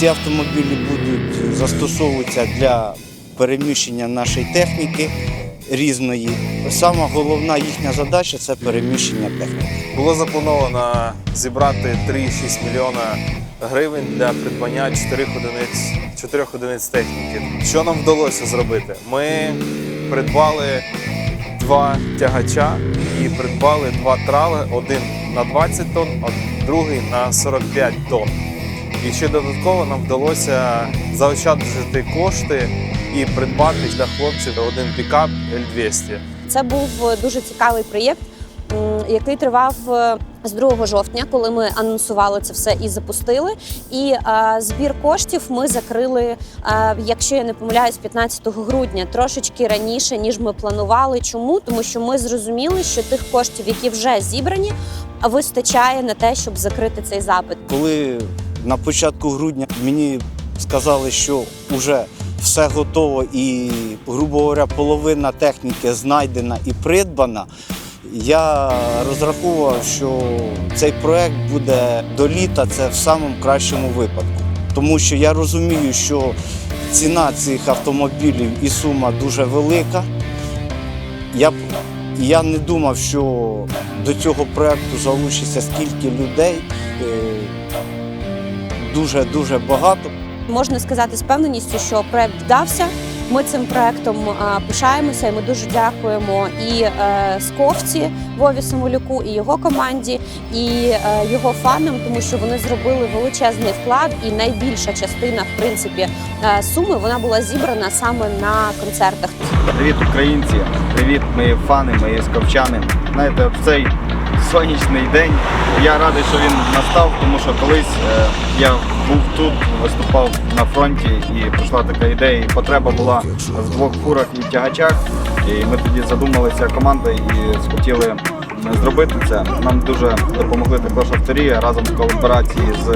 Ці автомобілі будуть застосовуватися для переміщення нашої техніки різної. Сама головна їхня задача це переміщення техніки. Було заплановано зібрати 3,6 мільйона гривень для придбання 4 одиниць, 4 одиниць техніки. Що нам вдалося зробити? Ми придбали два тягача і придбали два трали: один на 20 тонн, а другий на 45 тонн. І ще додатково нам вдалося заощаджити кошти і придбати для хлопців один пікап L200. Це був дуже цікавий проєкт, який тривав е, з 2 жовтня, коли ми анонсували це все і запустили. І е, збір коштів ми закрили, е, якщо я не помиляюсь, 15 грудня, трошечки раніше ніж ми планували. Чому? Тому що ми зрозуміли, що тих коштів, які вже зібрані, вистачає на те, щоб закрити цей запит. Коли на початку грудня мені сказали, що вже все готово і, грубо говоря, половина техніки знайдена і придбана, я розраховував, що цей проект буде до літа, це в самому кращому випадку. Тому що я розумію, що ціна цих автомобілів і сума дуже велика. Я, я не думав, що до цього проекту залучиться скільки людей. Е, Дуже-дуже багато. Можна сказати з певненістю, що проект вдався. Ми цим проектом пишаємося, і ми дуже дякуємо і е, Сковці Вові Самолюку, і його команді, і е, його фанам, тому що вони зробили величезний вклад, і найбільша частина, в принципі, е, суми вона була зібрана саме на концертах. Привіт, українці! Привіт, мої фани, мої сковчани. Знаєте, в цей сонячний день я радий, що він настав, тому що колись е, я був тут, виступав на фронті, і прийшла така ідея, потреба була з двох фурах і тягачах. І ми тоді задумалися командою і схотіли зробити це. Нам дуже допомогли також авторі разом з колаборації з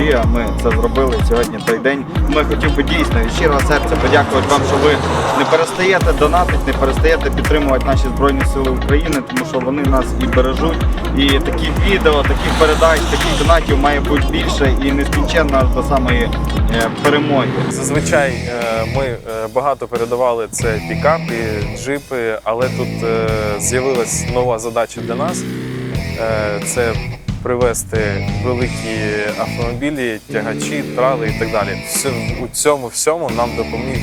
е. Ми це зробили сьогодні. Той день. Ми хотів би дійсно від щирого серця подякувати вам, що ви не перестаєте донатити, не перестаєте підтримувати наші збройні сили України, тому що вони нас і бережуть. І такі відео, таких передач, таких донатів має бути більше і нескінченно аж до самої е, перемоги. Зазвичай е, ми е, багато передавали це пікапи, джипи, але тут з'явилась нова задача для нас. Це привезти великі автомобілі, тягачі, трали і так далі. Все- У цьому всьому нам допоміг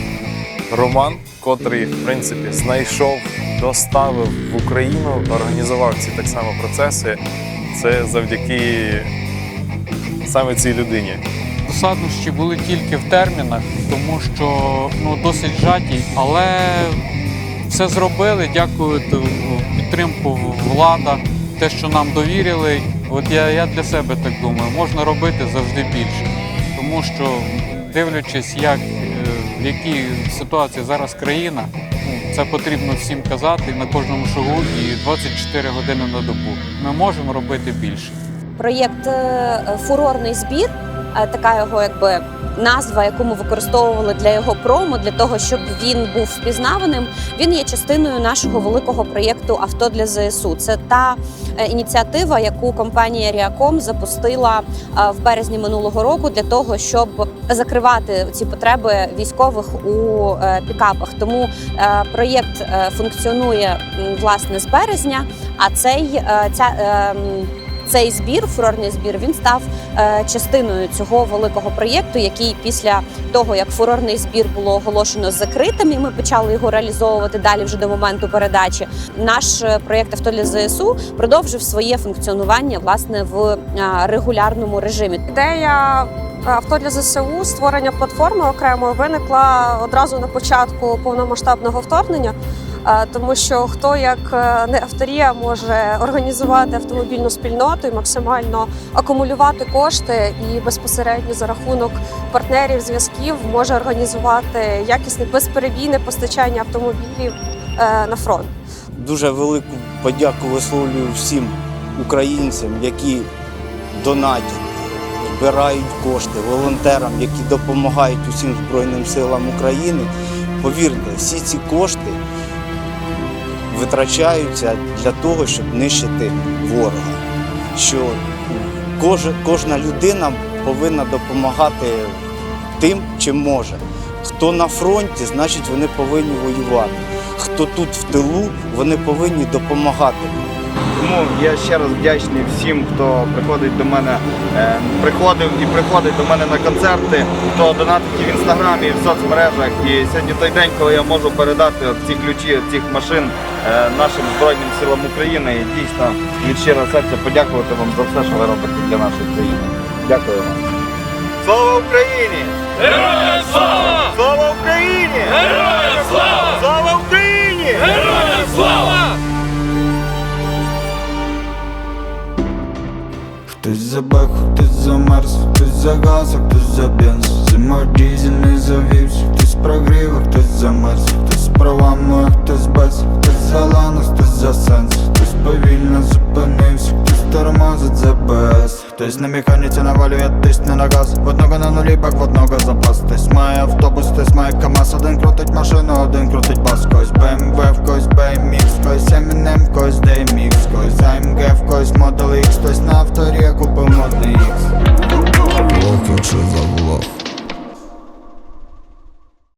Роман, котрий, в принципі, знайшов, доставив в Україну, організував ці так само процеси. Це завдяки саме цій людині. Посаднощі були тільки в термінах, тому що ну, досить жаті, але все зробили. Дякую підтримку влада, те, що нам довірили. От я, я для себе так думаю, можна робити завжди більше. Тому що, дивлячись, як, е, в якій ситуації зараз країна, ну, це потрібно всім казати на кожному шагу і 24 години на добу. Ми можемо робити більше. Проєкт е, Фурорний збір, така його якби назва, яку ми використовували для його промо, для того, щоб він був впізнаваним. Він є частиною нашого великого проєкту Авто для ЗСУ. Це та е, ініціатива, яку компанія Ріаком запустила е, в березні минулого року для того, щоб закривати ці потреби військових у е, пікапах. Тому е, проєкт е, функціонує власне з березня. А цей е, ця. Цей збір, фурорний збір, він став е, частиною цього великого проєкту, який після того, як фурорний збір було оголошено закритим, і ми почали його реалізовувати далі вже до моменту передачі. Наш е, проєкт авто для ЗСУ продовжив своє функціонування власне в е, регулярному режимі. Ідея авто для ЗСУ створення платформи окремо виникла одразу на початку повномасштабного вторгнення. е, Тому що хто як е, не авторія може організувати автомобільну спільноту і максимально акумулювати кошти, і безпосередньо за рахунок партнерів зв'язків може організувати якісне безперебійне постачання автомобілів е, на фронт. Дуже велику подяку висловлюю всім українцям, які донатять, збирають кошти, волонтерам, які допомагають усім Збройним силам України. Повірте, всі ці кошти витрачаються для того, щоб нищити ворога. Що кожна, людина повинна допомагати тим, чим може. Хто на фронті, значить вони повинні воювати. Хто тут в тилу, вони повинні допомагати. Тому я ще раз вдячний всім, хто приходить до мене, е, приходив і приходить до мене на концерти, хто донатить і в інстаграмі, і в соцмережах. І сьогодні той день, коли я можу передати ці ключі цих машин е, нашим Збройним силам України. І дійсно від щирого серця подякувати вам за все, що ви робите для нашої країни. Дякую вам. Слава Україні! Героям слава! Слава Україні! Героям! Слава Хтось забак, хтось замерз, хтось загас, а хтось за бенз. Зимой дизель не завівся, хтось прогрів, а хтось замерз Хтось з правами, а хтось без, хтось за лану, хтось за сенс. Хтось повільно зупинився, хтось тормозить за без. Хтось на механіці навалює тиск не на газ. В одного на нулі, бак в одного запас. Хтось має автобус, хтось має КамАЗ. Один крутить машину, один крутить